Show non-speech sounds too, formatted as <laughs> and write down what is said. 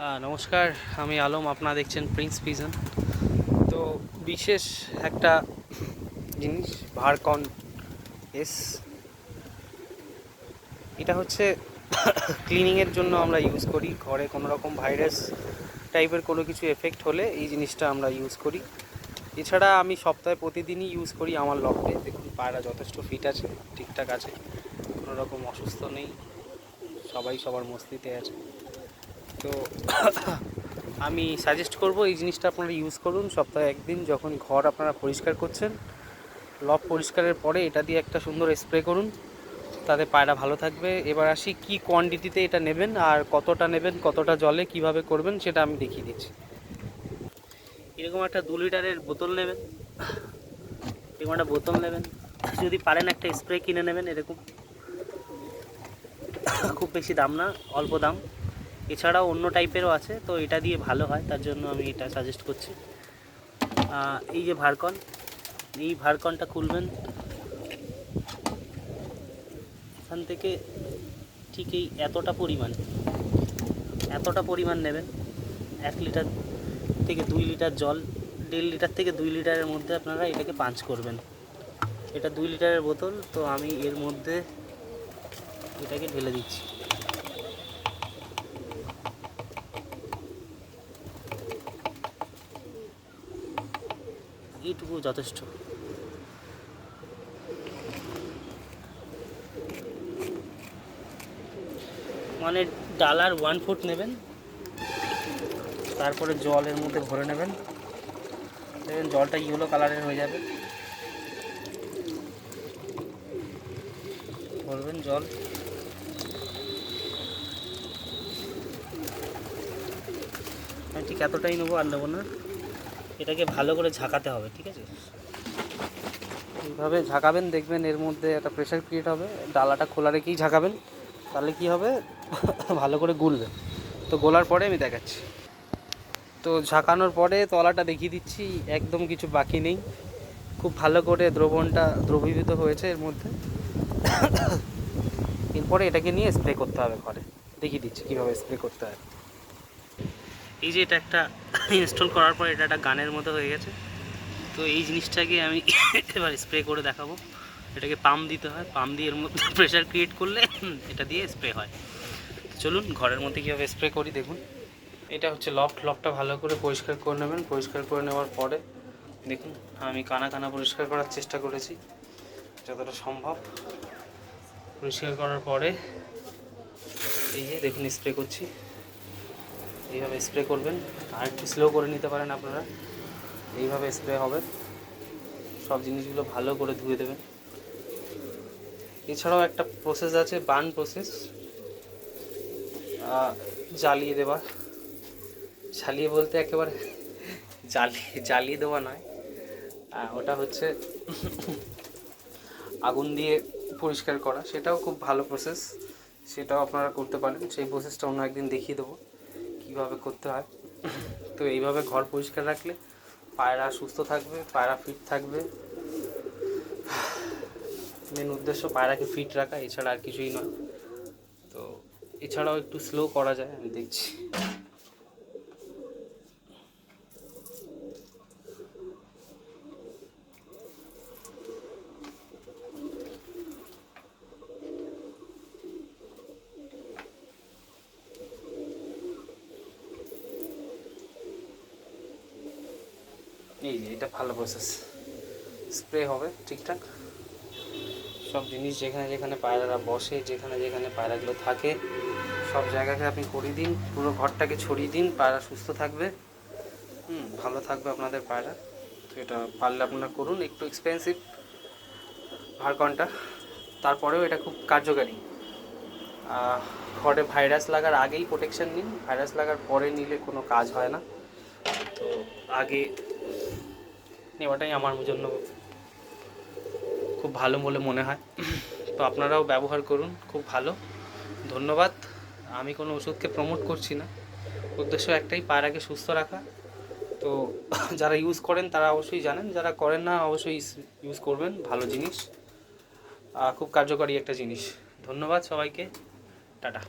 নমস্কার, আমি আলম, আপনারা দেখছেন প্রিন্স পিজন তো বিশেষ একটা জিনিস ভারকন এস এটা হচ্ছে ক্লিনিংয়ের জন্য আমরা ইউজ করি। ঘরে কোনো রকম ভাইরাস টাইপের কোনো কিছু এফেক্ট হলে এই জিনিসটা আমরা ইউজ করি। এছাড়া আমি সপ্তাহে প্রতিদিনই ইউজ করি আমার লকডে দেখুন, পায়রা যথেষ্ট ফিট আছে, ঠিকঠাক আছে, কোনো রকম অসুস্থ নেই, সবাই সবার মস্তিতে আছে। তো <coughs> আমি সাজেস্ট করব এই জিনিসটা আপনারা ইউজ করুন সপ্তাহে একদিন যখন ঘর আপনারা পরিষ্কার করছেন। লব পরিষ্কারের পরে এটা দিয়ে একটা সুন্দর স্প্রে করুন। তাতে পায়রা ভালো থাকবে। এবার আসি কি কোয়ান্টিটিতে এটা নেবেন আর কতটা নেবেন, কতটা জলে কীভাবে করবেন সেটা আমি দেখিয়ে দিচ্ছি। এরকম একটা দু লিটারের বোতল নেবেন। এরকম একটা বোতল নেবেন। যদি পারেন একটা স্প্রে কিনে নেবেন এরকম। খুব বেশি দাম না, অল্প দাম। এছাড়াও অন্য টাইপেরও আছে, তো এটা দিয়ে ভালো হয়, তার জন্য আমি এটা সাজেস্ট করছি। এই যে ভারকন, এই ভারকনটা খুলবেন। এখান থেকে ঠিক এই এতটা পরিমাণ এতটা পরিমাণ নেবেন। এক লিটার থেকে দুই লিটার জল, দেড় লিটার থেকে দুই লিটারের মধ্যে আপনারা এটাকে পাঞ্চ করবেন। এটা দুই লিটারের বোতল, তো আমি এর মধ্যে এটাকে ঢেলে দিচ্ছি। এইটুকু যথেষ্ট। মানে ডালার ওয়ান ফুট নেবেন, তারপরে জলের মধ্যে ভরে নেবেন। দেখবেন জলটা ইয়েলো কালারের হয়ে যাবে। ভরবেন জল। ঠিক এতটাই নেব আর নেব না। এটাকে ভালো করে ঝাঁকাতে হবে, ঠিক আছে? এইভাবে ঝাঁকাবেন, দেখবেন এর মধ্যে একটা প্রেশার ক্রিয়েট হবে, ডালাটা খোলা রেখেই ঝাঁকাবেন, তাহলে কি হবে? <laughs> ভালো করে গুলবে তো গোলার পরে আমি দেখাচ্ছি। তো ঝাঁকানোর পরে তলাটা দেখিয়ে দিচ্ছি, একদম কিছু বাকি নেই। খুব ভালো করে দ্রবণটা দ্রবীভূত হয়েছে এর মধ্যে। <coughs> এরপরে এটাকে নিয়ে স্প্রে করতে হবে ঘরে। দেখিয়ে দিচ্ছি কীভাবে স্প্রে করতে হয়। এই যে এটা একটা ইনস্টল করার পর এটা একটা গানের মতো হয়ে গেছে। তো এই জিনিসটাকে আমি এবার স্প্রে করে দেখাবো। এটাকে পাম্প দিতে হয়। পাম্প দিয়ে এর মধ্যে প্রেশার ক্রিয়েট করলে এটা দিয়ে স্প্রে হয়। চলুন, ঘরের মধ্যে কীভাবে স্প্রে করি দেখুন। এটা হচ্ছে লফট লফটটা ভালো করে পরিষ্কার করে নেবেন। পরিষ্কার করে নেওয়ার পরে দেখুন, আমি কানা কানা পরিষ্কার করার চেষ্টা করেছি, যতটা সম্ভব। পরিষ্কার করার পরে এই যে দেখুন স্প্রে করছি। এইভাবে স্প্রে করবেন। আর একটু স্লো করে নিতে পারেন আপনারা। এইভাবে স্প্রে হবে। সব জিনিসগুলো ভালো করে ধুয়ে দেবেন। এছাড়াও একটা প্রসেস আছে বার্ন প্রসেস জ্বালিয়ে দেওয়া। জ্বালিয়ে বলতে একেবারে জ্বালিয়ে জ্বালিয়ে দেওয়া নয়। ওটা হচ্ছে আগুন দিয়ে পরিষ্কার করা। সেটাও খুব ভালো প্রসেস সেটাও আপনারা করতে পারেন। সেই প্রসেসটা অন্য একদিন দেখিয়ে দেবো। কীভাবে করতে হয়। তো এইভাবে ঘর পরিষ্কার রাখলে পায়রা সুস্থ থাকবে, পায়রা ফিট থাকবে। মেন উদ্দেশ্য পায়রাকে ফিট রাখা, এছাড়া আর কিছুই নয়। তো এছাড়াও একটু স্লো করা যায়, আমি দেখছি। এই যে, এটা ভালো প্রসেস স্প্রে হবে, ঠিকঠাক। সব জিনিস যেখানে যেখানে পায়রারা বসে, যেখানে যেখানে পায়রাগুলো থাকে, সব জায়গাকে আপনি করিয়ে দিন, পুরো ঘরটাকে ছড়িয়ে দিন, পায়রা সুস্থ থাকবে। হুম, ভালো থাকবে আপনাদের পায়রা। তো এটা পারলে আপনারা করুন, একটু এক্সপেন্সিভ ভারকনটা। তারপরেও এটা খুব কার্যকারী। ঘরে ভাইরাস লাগার আগেই প্রোটেকশন নিন। ভাইরাস লাগার পরে নিলে কোনো কাজ হয় না। তো আগে নেওয়াটাই আমার জন্য খুব ভালো বলে মনে হয়। তো আপনারাও ব্যবহার করুন, খুব ভালো। ধন্যবাদ। আমি কোনো ওষুধকে প্রমোট করছি না। উদ্দেশ্য একটাই পায়রাকে সুস্থ রাখা। তো যারা ইউজ করেন তারা অবশ্যই জানেন, যারা করেন না অবশ্যই ইউজ করবেন। ভালো জিনিস। খুব কার্যকরী একটা জিনিস। ধন্যবাদ সবাইকে। টাটা।